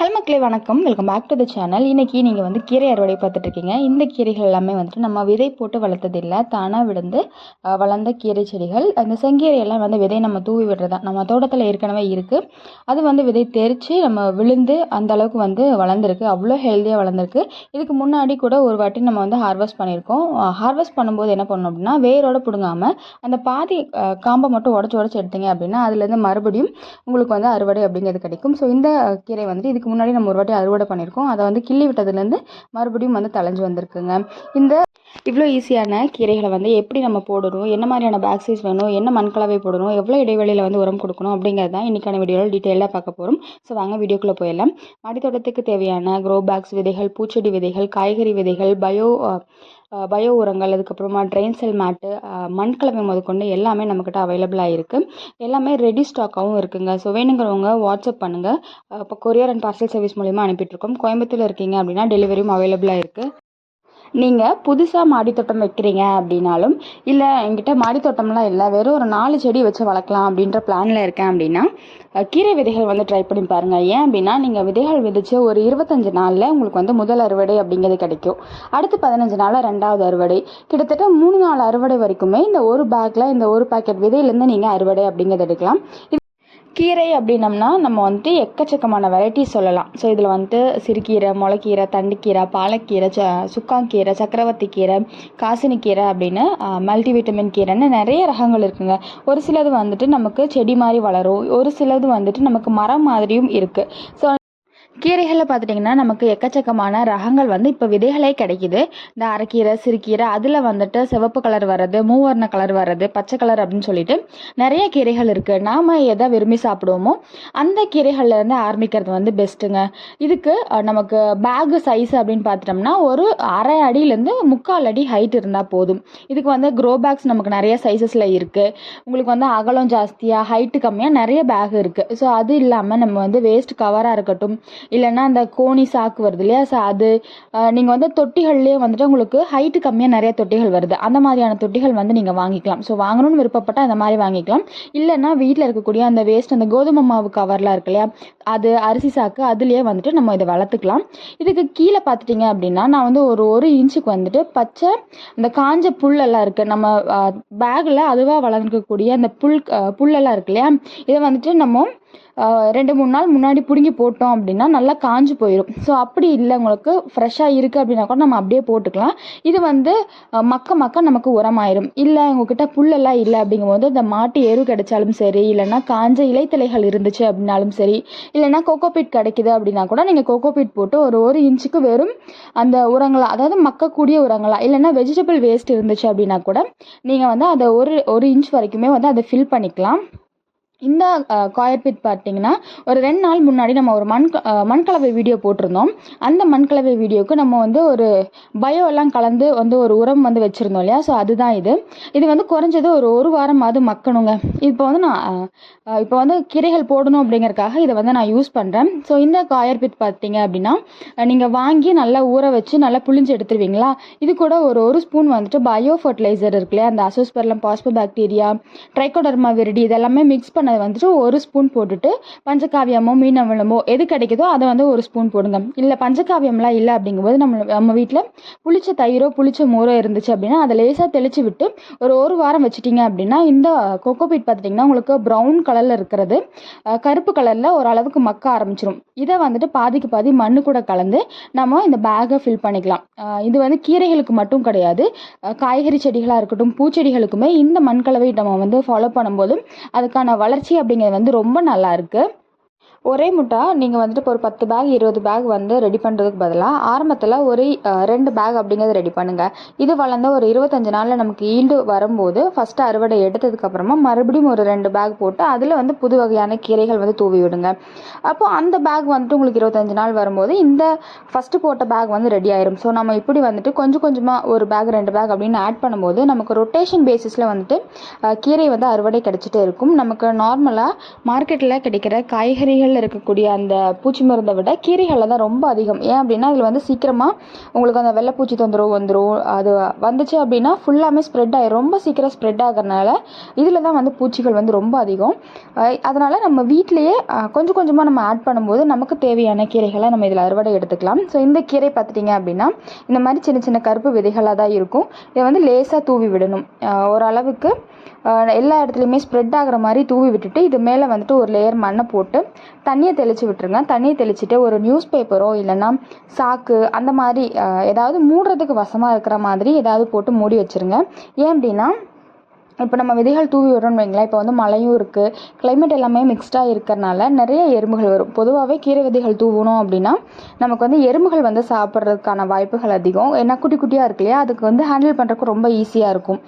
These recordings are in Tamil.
ஹலோ மக்களே வணக்கம். Welcome back to the channel இன்றைக்கி நீங்கள் வந்து கீரை அறுவடை பார்த்துட்ருக்கீங்க. இந்த கீரைகள் எல்லாமே வந்துட்டு நம்ம விதை போட்டு வளர்த்ததில்லை. தானாக விழுந்து வளர்ந்த கீரை செடிகள். அந்த செங்கீரையெல்லாம் வந்து விதை நம்ம தூவி விடுறதா? நம்ம தோட்டத்தில் ஏற்கனவே இருக்குது அது வந்து விதை தெரித்து நம்ம விழுந்து அந்த அளவுக்கு வந்து வளர்ந்துருக்கு. அவ்வளோ ஹெல்த்தியாக வளர்ந்துருக்கு. இதுக்கு முன்னாடி கூட ஒரு வாட்டி நம்ம வந்து ஹார்வெஸ்ட் பண்ணியிருக்கோம். ஹார்வெஸ்ட் பண்ணும்போது என்ன பண்ணணும் அப்படின்னா வேரோட பிடுங்காமல் அந்த பாதி காம்பை மட்டும் உடச்சி உடச்சி எடுத்தீங்க அப்படின்னா அதுலேருந்து மறுபடியும் உங்களுக்கு வந்து அறுவடை அப்படிங்கிறது கிடைக்கும். ஸோ இந்த கீரை வந்துட்டு இதுக்கு முன்னாடி நம்ம ஒரு வாட்டி அறுவடை பண்ணியிருக்கோம். அதை வந்து கிள்ளி விட்டதுலேருந்து மறுபடியும் வந்து தளைஞ்சு வந்திருக்குங்க. இந்த இவ்வளோ ஈஸியான கீரைகளை வந்து எப்படி நம்ம போடணும்? என்ன மாதிரியான பேக் சைஸ் வேணும்? என்ன மண்கலவை போடணும்? எவ்வளோ இடைவெளியில் வந்து உரம் கொடுக்கணும்? அப்படிங்கிறது தான் இன்றைக்கான வீடியோவில் டீட்டெயிலாக பார்க்க போகிறோம் ஸோ வாங்க வீடியோக்குள்ளே போயிடலாம். மாடித்தோட்டத்துக்கு தேவையான க்ரோ பேக்ஸ் விதைகள் பூச்செடி விதைகள் காய்கறி விதைகள் பயோ பயோ உரங்கள் அதுக்கப்புறமா ட்ரெயின் செல் மேட்டு மண் கலவை முதற்கொண்டு எல்லாமே நம்மக்கிட்ட அவைலபிளாக இருக்குது எல்லாமே ரெடி ஸ்டாக்காகவும் இருக்குங்க. ஸோ வேணுங்கிறவங்க வாட்ஸ்அப் பண்ணுங்கள் இப்போ கொரியர் அண்ட் பார்சல் சர்வீஸ் மூலிமா அனுப்பிட்டுருக்கோம். கோயம்புத்தூரில் இருக்கீங்க அப்படின்னா டெலிவரியும் அவைலபிளாக இருக்குது நீங்கள் புதுசாக மாடித்தோட்டம் வைக்கிறீங்க அப்படின்னாலும் இல்லை என்கிட்ட மாடித்தோட்டம்லாம் இல்லை வெறும் ஒரு நாலு செடி வச்சு வளர்க்கலாம் அப்படின்ற பிளானில் இருக்கேன் அப்படின்னா கீரை விதைகள் வந்து ட்ரை பண்ணி பாருங்கள் ஏன் அப்படின்னா நீங்கள் விதைகள் விதைச்சு ஒரு இருபத்தஞ்சு நாளில் உங்களுக்கு வந்து முதல் அறுவடை அப்படிங்கிறது கிடைக்கும். அடுத்து பதினஞ்சு நாளில் ரெண்டாவது அறுவடை. கிட்டத்தட்ட மூணு நாள் அறுவடை வரைக்குமே இந்த ஒரு பேக்கில் இந்த ஒரு பேக்கெட் விதையிலேருந்து நீங்கள் அறுவடை அப்படிங்கிறது எடுக்கலாம். கீரை அப்படின்னம்னா நம்ம வந்துட்டு எக்கச்சக்கமான வெரைட்டிஸ் சொல்லலாம். ஸோ இதில் வந்துட்டு சிறுகீரை முளைக்கீரை தண்டுக்கீரை பாலக்கீரை ச சுக்காங்கீரை சக்கரவர்த்தி கீரை காசினிக்கீரை அப்படின்னு மல்டிவிட்டமின் கீரைன்னு நிறைய ரகங்கள் இருக்குங்க. ஒரு சிலது வந்துட்டு நமக்கு செடி மாதிரி வளரும். ஒரு சிலது வந்துட்டு நமக்கு மரம் மாதிரியும் இருக்குது ஸோ கீரைகளில் பார்த்துட்டிங்கன்னா நமக்கு எக்கச்சக்கமான ரகங்கள் வந்து இப்போ விதைகளே கிடைக்குது. இந்த அரைக்கீரை சிறுகீரை அதில் வந்துட்டு சிவப்பு கலர் வர்றது மூவர்ண கலர் வர்றது பச்சை கலர் அப்படின்னு சொல்லிட்டு நிறைய கீரைகள் இருக்குது நாம் எதை விரும்பி சாப்பிடுவோமோ அந்த கீரைகள்லேருந்து ஆரம்பிக்கிறது வந்து பெஸ்ட்டுங்க இதுக்கு நமக்கு பேகு சைஸ் அப்படின்னு பார்த்துட்டோம்னா ஒரு அரை அடியிலேருந்து முக்கால் அடி ஹைட் இருந்தால் போதும். இதுக்கு வந்து க்ரோ பேக்ஸ் நமக்கு நிறைய சைஸஸில் இருக்குது உங்களுக்கு வந்து அகலம் ஜாஸ்தியாக ஹைட்டு கம்மியாக நிறைய பேக் இருக்குது ஸோ அது இல்லாமல் நம்ம வந்து வேஸ்ட் கவராக இருக்கட்டும் இல்லைன்னா அந்த கோணி சாக்கு வருது இல்லையா? ஸோ அது நீங்கள் வந்து தொட்டிகள்லேயே வந்துட்டு உங்களுக்கு ஹைட்டு கம்மியாக நிறைய தொட்டிகள் வருது. அந்த மாதிரியான தொட்டிகள் வந்து நீங்கள் வாங்கிக்கலாம். ஸோ வாங்கணும்னு விருப்பப்பட்டால் அந்த மாதிரி வாங்கிக்கலாம். இல்லைன்னா வீட்டில் இருக்கக்கூடிய அந்த வேஸ்ட் அந்த கோதுமை மாவு கவர்லாம் இருக்கு இல்லையா? அது அரிசி சாக்கு அதுலேயே வந்துட்டு நம்ம இதை வளர்த்துக்கலாம். இதுக்கு கீழே பார்த்துட்டிங்க அப்படின்னா நான் வந்து ஒரு ஒரு இன்ச்சுக்கு வந்துட்டு பச்சை இந்த காஞ்ச புல்லெல்லாம் இருக்குது நம்ம பேக்கில் அதுவாக வளர்க்கக்கூடிய அந்த புல் புல்லெல்லாம் இருக்கு இல்லையா? இதை வந்துட்டு நம்ம ரெண்டு மூணு நாள் முன்னாடி பிடுங்கி போட்டோம் அப்படின்னா நல்லா காஞ்சு போயிடும் ஸோ அப்படி இல்லை உங்களுக்கு ஃப்ரெஷ்ஷாக இருக்குது அப்படின்னா கூட நம்ம அப்படியே போட்டுக்கலாம். இது வந்து மக்க மக்க நமக்கு உரமாயிரும். இல்லை உங்ககிட்ட புல்லெல்லாம் இல்லை அப்படிங்கும்போது இந்த மாட்டு எரு கிடைச்சாலும் சரி இல்லைன்னா காஞ்ச இலைத்தலைகள் இருந்துச்சு அப்படின்னாலும் சரி இல்லைன்னா கோகோபீட் கிடைக்குது அப்படின்னா கூட நீங்கள் கோகோபீட் போட்டு ஒரு ஒரு இன்ச்சுக்கு வெறும் அந்த உரங்களா அதாவது மக்கக்கூடிய உரங்களா இல்லைன்னா வெஜிடபிள் வேஸ்ட் இருந்துச்சு அப்படின்னா கூட நீங்கள் வந்து அதை ஒரு ஒரு இன்ச் வரைக்குமே வந்து அதை ஃபில் பண்ணிக்கலாம். இந்த காயர் பிட் பார்த்தீங்கன்னா ஒரு ரெண்டு நாள் முன்னாடி நம்ம ஒரு மண் மண்கலவை வீடியோ போட்டிருந்தோம். அந்த மண்கலவை வீடியோக்கு நம்ம வந்து ஒரு பயோ எல்லாம் கலந்து வந்து ஒரு உரம் வந்து வச்சுருந்தோம் இல்லையா? ஸோ அதுதான் இது. இது வந்து குறைஞ்சது ஒரு ஒரு வாரமாவது மக்கணுங்க. இப்போ வந்து நான் இப்போ வந்து கீரைகள் போடணும் அப்படிங்கறக்காக இதை வந்து நான் யூஸ் பண்ணுறேன் ஸோ இந்த காயர் பிட் பார்த்தீங்க அப்படின்னா நீங்கள் வாங்கி நல்லா ஊற வச்சு நல்லா புளிஞ்சு எடுத்துருவீங்களா? இது கூட ஒரு ஒரு ஸ்பூன் வந்துட்டு பயோ ஃபர்டிலைசர் இருக்கு இல்லையா? அந்த azospirillum phospho bacteria trichoderma viride இதெல்லாமே மிக்ஸ் பண்ணது வந்துட்டு ஒரு ஸ்பூன் போட்டுட்டு பஞ்சகாவியமோ மீன் எது கிடைக்குதோ அதை வந்து ஒரு ஸ்பூன் போடுங்க. இல்லை பஞ்சகாவியம்லாம் இல்லை அப்படிங்கும்போது நம்ம நம்ம வீட்டில் புளிச்ச தயிரோ புளிச்ச மோரோ இருந்துச்சு அப்படின்னா அதை லேசாக தெளிச்சு விட்டு ஒரு ஒரு வாரம் வச்சுட்டீங்க அப்படின்னா இந்த கொக்கோபீட் பார்த்துட்டிங்கன்னா உங்களுக்கு ப்ரௌன் கலரில் இருக்கிறது கருப்பு கலரில் ஓரளவுக்கு மக்க ஆரம்பிச்சிடும் இதை வந்துட்டு பாதிக்கு பாதி மண்ணு கூட கலந்து நம்ம இந்த பேக்கை ஃபில் பண்ணிக்கலாம். இது வந்து கீரைகளுக்கு மட்டும் கிடையாது. காய்கறி செடிகளாக இருக்கட்டும் பூச்செடிகளுக்குமே இந்த மண்கலவை நம்ம வந்து ஃபாலோ பண்ணும்போது அதுக்கான வளர்ச்சி அப்படிங்கிறது வந்து ரொம்ப நல்லா இருக்கு. ஒரே முட்டா நீங்கள் வந்துட்டு இப்போ ஒரு பத்து பேக் இருபது பேக் வந்து ரெடி பண்ணுறதுக்கு பதிலாக ஆரம்பத்தில் ஒரு ரெண்டு பேக் அப்படிங்கிறத ரெடி பண்ணுங்கள் இது வளர்ந்த ஒரு இருபத்தஞ்சு நாளில் நமக்கு ஈல்டு வரும்போது ஃபஸ்ட்டு அறுவடை எடுத்ததுக்கப்புறமா மறுபடியும் ஒரு ரெண்டு பேக் போட்டு அதில் வந்து புது வகையான கீரைகள் வந்து தூவி விடுங்க. அப்போது அந்த பேக் வந்துட்டு உங்களுக்கு இருபத்தஞ்சு நாள் வரும்போது இந்த ஃபஸ்ட்டு போட்ட பேக் வந்து ரெடி ஆயிரும். ஸோ நம்ம இப்படி வந்துட்டு கொஞ்சம் கொஞ்சமாக ஒரு பேக் ரெண்டு பேக் அப்படின்னு ஆட் பண்ணும்போது நமக்கு ரொட்டேஷன் பேசிஸில் வந்துட்டு கீரை வந்து அறுவடை கிடச்சிட்டே இருக்கும். நமக்கு நார்மலாக மார்க்கெட்டில் கிடைக்கிற காய்கறிகள் சமையலில் இருக்கக்கூடிய அந்த பூச்சி மருந்தை விட கீரைகளில் தான் ரொம்ப அதிகம். ஏன் அப்படின்னா இதில் வந்து சீக்கிரமாக உங்களுக்கு அந்த வெள்ளைப்பூச்சி தொந்தரவு வந்துடும் அது வந்துச்சு அப்படின்னா ஃபுல்லாமே ஸ்ப்ரெட் ஆகிடும் ரொம்ப சீக்கிரம் ஸ்ப்ரெட் ஆகிறனால இதில் தான் வந்து பூச்சிகள் வந்து ரொம்ப அதிகம். அதனால் நம்ம வீட்டிலையே கொஞ்சம் கொஞ்சமாக நம்ம ஆட் பண்ணும்போது நமக்கு தேவையான கீரைகளை நம்ம இதில் அறுவடை எடுத்துக்கலாம். ஸோ இந்த கீரை பார்த்துட்டிங்க அப்படின்னா இந்த மாதிரி சின்ன சின்ன கருப்பு விதைகளாக தான் இருக்கும். இதை வந்து லேசாக தூவி விடணும். ஓரளவுக்கு எல்லா இடத்துலையுமே ஸ்ப்ரெட் ஆகிற மாதிரி தூவி விட்டுட்டு இது மேலே வந்துட்டு ஒரு லேயர் மண்ணை போட்டு தண்ணியை தெளித்து விட்டுருங்க. தண்ணியை தெளிச்சுட்டு ஒரு நியூஸ் பேப்பரோ இல்லைன்னா சாக்கு அந்த மாதிரி ஏதாவது மூடுறதுக்கு வசமாக இருக்கிற மாதிரி ஏதாவது போட்டு மூடி வச்சுருங்க. ஏன் அப்படின்னா இப்போ நம்ம விதைகள் தூவி விடுறோம்னு வைங்களேன் இப்போ வந்து மழையும் இருக்குது கிளைமேட் எல்லாமே மிக்ஸ்டாக இருக்கிறனால நிறைய எறும்புகள் வரும். பொதுவாகவே கீரை விதைகள் தூவணும் அப்படின்னா நமக்கு வந்து எறும்புகள் வந்து சாப்பிட்றதுக்கான வாய்ப்புகள் அதிகம். ஏன்னா குட்டி குட்டியாக இருக்கு இல்லையா? அதுக்கு வந்து ஹேண்டில் பண்ணுறதுக்கு ரொம்ப ஈஸியாக இருக்கும்.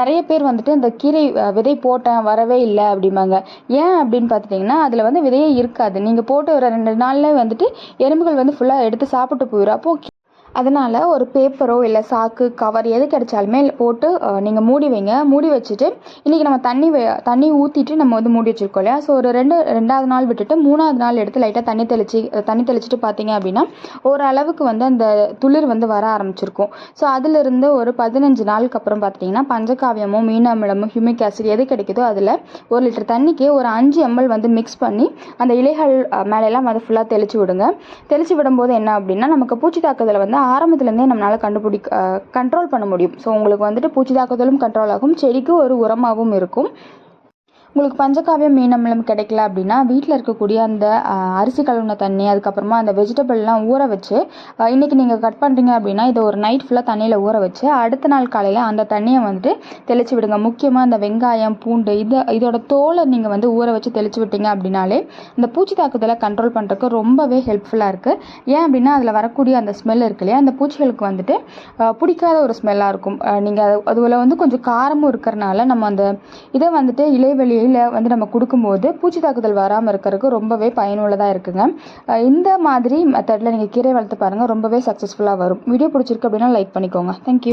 நிறைய பேர் வந்துட்டு இந்த கீரை விதை போட்டேன் வரவே இல்லை அப்படிம்பாங்க. ஏன் அப்படின்னு பார்த்துட்டிங்கன்னா அதில் வந்து விதையே இருக்காது. நீங்கள் போட்டு ஒரு ரெண்டு நாளில் வந்துட்டு எறும்புகள் வந்து ஃபுல்லாக எடுத்து சாப்பிட்டு போயிடும் அப்போது அதனால் ஒரு பேப்பரோ இல்லை சாக்கு கவர் எது கிடைச்சாலுமே போட்டு நீங்கள் மூடி வைங்க. மூடி வச்சுட்டு இன்றைக்கி நம்ம தண்ணி தண்ணி ஊற்றிட்டு நம்ம வந்து மூடி வச்சுருக்கோம் இல்லையா? ஸோ ஒரு ரெண்டு ரெண்டாவது நாள் விட்டுட்டு மூணாவது நாள் எடுத்து லைட்டாக தண்ணி தெளித்து தண்ணி தெளிச்சுட்டு பார்த்தீங்க அப்படின்னா ஓரளவுக்கு வந்து அந்த துளிர் வந்து வர ஆரம்பிச்சிருக்கும். ஸோ அதிலிருந்து ஒரு பதினஞ்சு நாளுக்கு அப்புறம் பார்த்தீங்கன்னா பஞ்சகாவியமோ மீன் ஹியூமிக் ஆசிட் எது கிடைக்குதோ அதில் ஒரு லிட்டர் தண்ணிக்கு ஒரு அஞ்சு எம்எல் வந்து மிக்ஸ் பண்ணி அந்த இலைகள் மேலெல்லாம் வந்து ஃபுல்லாக தெளித்து விடுங்க. தெளித்து விடும்போது என்ன அப்படின்னா நமக்கு பூச்சி தாக்குதலை வந்து ஆரம்பத்துலேருந்தே நம்மளால் கண்டுபிடிக்க கண்ட்ரோல் பண்ண முடியும். ஸோ உங்களுக்கு வந்துட்டு பூச்சி தாக்குதலும் கண்ட்ரோல் ஆகும். செடிக்கு ஒரு உரமாகவும் இருக்கும். உங்களுக்கு பஞ்சகாவியம் மீன் கிடைக்கல அப்படின்னா வீட்டில் இருக்கக்கூடிய அந்த அரிசி கழுவின தண்ணி அதுக்கப்புறமா அந்த வெஜிடபிள்லாம் ஊற வச்சு இன்றைக்கி நீங்கள் கட் பண்ணுறீங்க அப்படின்னா இதை ஒரு நைட் ஃபுல்லாக தண்ணியில் ஊற வச்சு அடுத்த நாள் காலையில் அந்த தண்ணியை வந்துட்டு தெளித்து விடுங்க. முக்கியமாக அந்த வெங்காயம் பூண்டு இது இதோட தோலை நீங்கள் வந்து ஊற வச்சு தெளித்து விட்டீங்க அப்படின்னாலே இந்த பூச்சி தாக்குதலை கண்ட்ரோல் பண்ணுறதுக்கு ரொம்பவே ஹெல்ப்ஃபுல்லாக இருக்குது ஏன் அப்படின்னா அதில் வரக்கூடிய அந்த ஸ்மெல் இருக்கு இல்லையா? அந்த பூச்சிகளுக்கு வந்துட்டு பிடிக்காத ஒரு ஸ்மெல்லாக இருக்கும். நீங்கள் அது அதுல வந்து கொஞ்சம் காரமும் இருக்கிறனால நம்ம அந்த இதை வந்துட்டு இலைவெளியை இல்லை வந்து நம்ம கொடுக்கும்போது பூச்சி தாக்குதல் வராமல் இருக்கிறதுக்கு ரொம்பவே பயனுள்ளதாக இருக்குங்க. இந்த மாதிரி மெத்தடில் நீங்கள் கீரை வளர்த்து பாருங்கள் ரொம்பவே சக்ஸஸ்ஃபுல்லாக வரும். வீடியோ பிடிச்சிருக்கு அப்படின்னா லைக் பண்ணிக்கோங்க. தேங்க்யூ